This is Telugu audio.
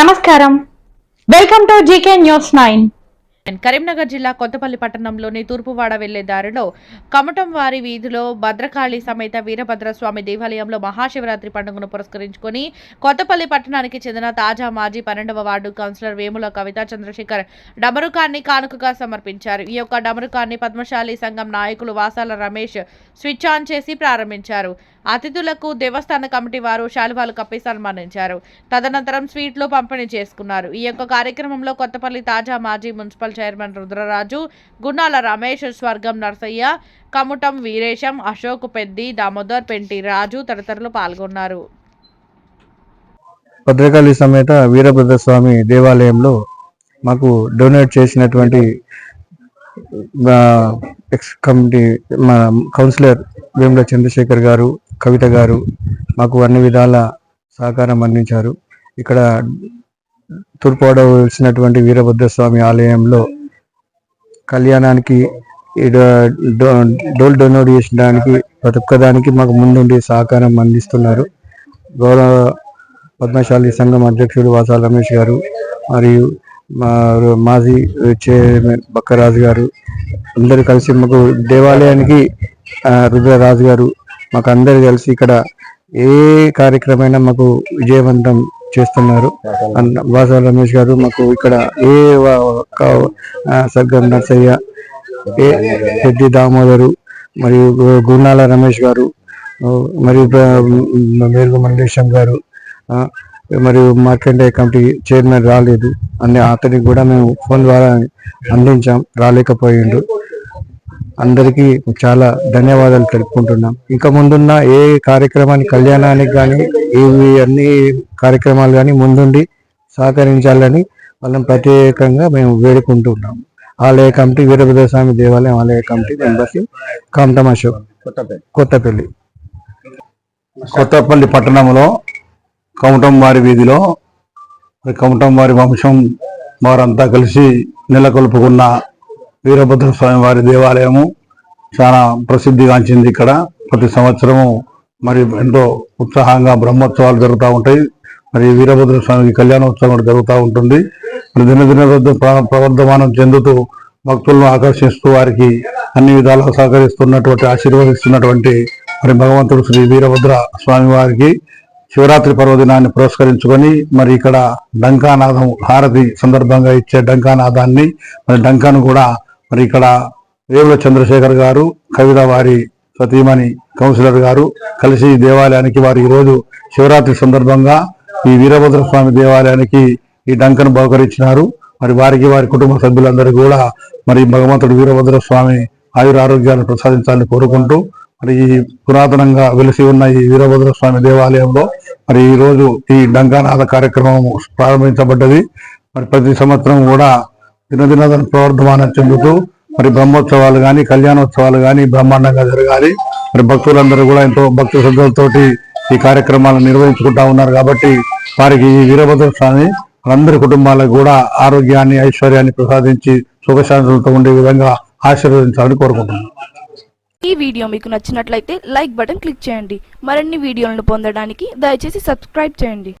నమస్కారం. Welcome to GK news nine. Karimnagar జిల్లా కొత్తపల్లి పట్టణంలోని తూర్పువాడ వెళ్ళే దారిలో కమటం వారి వీధిలో భద్రకాళి సమేత వీరభద్రస్వామి దేవాలయంలో మహాశివరాత్రి పండుగను పురస్కరించుకొని కొత్తపల్లి పట్టణానికి చెందిన తాజా మాజీ పన్నెండవ వార్డు కౌన్సిలర్ వేముల కవిత చంద్రశేఖర్ డమరుకాన్ని కానుకగా సమర్పించారు. ఈ యొక్క డమరుకాన్ని పద్మశాలి సంఘం నాయకులు వాసాల రమేష్ స్విచ్ ఆన్ చేసి ప్రారంభించారు. అతిథులకు దేవస్థాన కమిటీ వారు శాలువాలు కప్పి సన్మానించారు. తదనంతరం స్వీట్లు పంపిణీ చేసుకున్నారు. ఈ యొక్క కార్యక్రమంలో కొత్తపల్లి తాజా మాజీ మున్సిపల్ చైర్మన్ రుద్రరాజు గున్నాల రమేష్ స్వర్గం నర్సయ్య కముటం వీరేశం అశోక్ పెద్ది దామోదర్ పెంటి రాజు తదితరులు పాల్గొన్నారు. భద్రకాళి సమేత వీరభద్ర స్వామి దేవాలయంలో మాకు డొనేట్ చేసినటువంటి ఎక్స్ కమిటీ మా కౌన్సిలర్ వేముల చంద్రశేఖర్ గారు కవిత గారు మాకు అన్ని విధాల సహకారం అందించారు. ఇక్కడ తూర్పువాడ వచ్చినటువంటి వీరభద్ర స్వామి ఆలయంలో కళ్యాణానికి డోల్ డొనోడ్ చేసడానికి ప్రతి ఒక్కదానికి మాకు ముందుండి సహకారం అందిస్తున్నారు. గౌరవ పద్మశాలి సంఘం అధ్యక్షుడు వాసాల రమేష్ గారు మరియు మా మాజీ చైర్మన్ బక్కరాజు గారు అందరూ కలిసి మాకు దేవాలయానికి రుద్రరాజు గారు మాకు అందరు కలిసి ఇక్కడ ఏ కార్యక్రమైనా మాకు విజయవంతం చేస్తున్నారు. అన్న- రమేష్ గారు మాకు ఇక్కడ ఏ వ- సర్గం నర్సయ్య ఏ పెద్ది దామోదరు మరియు గురునాల రమేష్ గారు మరియు మేరుగు మల్లేశం గారు మరియు మార్కండేయ కమిటీ చైర్మన్ రాలేదు. అనే అతనికి కూడా మేము ఫోన్ ద్వారా అందించాం రాలేకపోయిండు అందరికీ చాలా ధన్యవాదాలు తెలుపుకుంటున్నాం. ఇంకా ముందున్న ఏ కార్యక్రమానికి కళ్యాణానికి కానీ ఇవి అన్ని కార్యక్రమాలు కానీ ముందుండి సహకరించాలని వాళ్ళని ప్రత్యేకంగా మేము వేడుకుంటున్నాం. ఆలయ కమిటీ వీరభద్ర స్వామి దేవాలయం ఆలయ కమిటీ మెంబర్స్ కామటం అశోక్ కొత్తపల్లి. కొత్తపల్లి పట్టణంలో కమటం వారి వీధిలో కమటం వారి వంశం వారంతా కలిసి నెలకొల్పుకున్న వీరభద్ర స్వామి వారి దేవాలయము చాలా ప్రసిద్ధిగాంచింది ఇక్కడ. ప్రతి సంవత్సరము మరి ఎంతో ఉత్సాహంగా బ్రహ్మోత్సవాలు జరుగుతూ ఉంటాయి. మరి వీరభద్ర స్వామికి కళ్యాణోత్సవం కూడా జరుగుతూ ఉంటుంది. మరి దినదిన ప్రవర్ధమానం చెందుతూ భక్తులను ఆకర్షిస్తూ వారికి అన్ని విధాలుగా సహకరిస్తున్నటువంటి ఆశీర్వదిస్తున్నటువంటి మరి భగవంతుడు శ్రీ వీరభద్ర స్వామి వారికి శివరాత్రి పర్వదినాన్ని పురస్కరించుకొని మరి ఇక్కడ డంకానాదం హారతి సందర్భంగా ఇచ్చే డంకానాదాన్ని మరి డంకాను కూడా మరి ఇక్కడ రేవుల చంద్రశేఖర్ గారు కవిత వారి సతీమణి కౌన్సిలర్ గారు కలిసి దేవాలయానికి వారు ఈరోజు శివరాత్రి సందర్భంగా ఈ వీరభద్ర స్వామి దేవాలయానికి ఈ డంకను బహుకరించినారు. మరి వారికి వారి కుటుంబ సభ్యులందరూ కూడా మరి భగవంతుడు వీరభద్ర స్వామి ఆయుర ఆరోగ్యాలను ప్రసాదించాలని కోరుకుంటూ మరి ఈ పురాతనంగా వెలిసి ఉన్న ఈ వీరభద్ర స్వామి దేవాలయంలో మరి ఈ రోజు ఈ డంకానాథ కార్యక్రమం ప్రారంభించబడ్డది. మరి ప్రతి సంవత్సరం కూడా దినదిన ప్రవర్ధమానం చెందుతూ మరి బ్రహ్మోత్సవాలు కానీ కళ్యాణోత్సవాలు కానీ బ్రహ్మాండంగా జరగాలి. మరి భక్తులందరూ కూడా ఎంతో భక్తి శ్రద్ధలతోటి ఈ కార్యక్రమాలను నిర్వహించుకుంటా ఉన్నారు కాబట్టి వారికి ఈ వీరభద్ర స్వామి అందరి కుటుంబాలకు కూడా ఆరోగ్యాన్ని ఐశ్వర్యాన్ని ప్రసాదించి సుఖశాంతులతో ఉండే విధంగా ఆశీర్వదించాలని కోరుకుంటున్నాను. ఈ వీడియో మీకు నచ్చినట్లయితే లైక్ బటన్ క్లిక్ చేయండి. మరిన్ని వీడియోలను పొందడానికి దయచేసి సబ్స్క్రైబ్ చేయండి.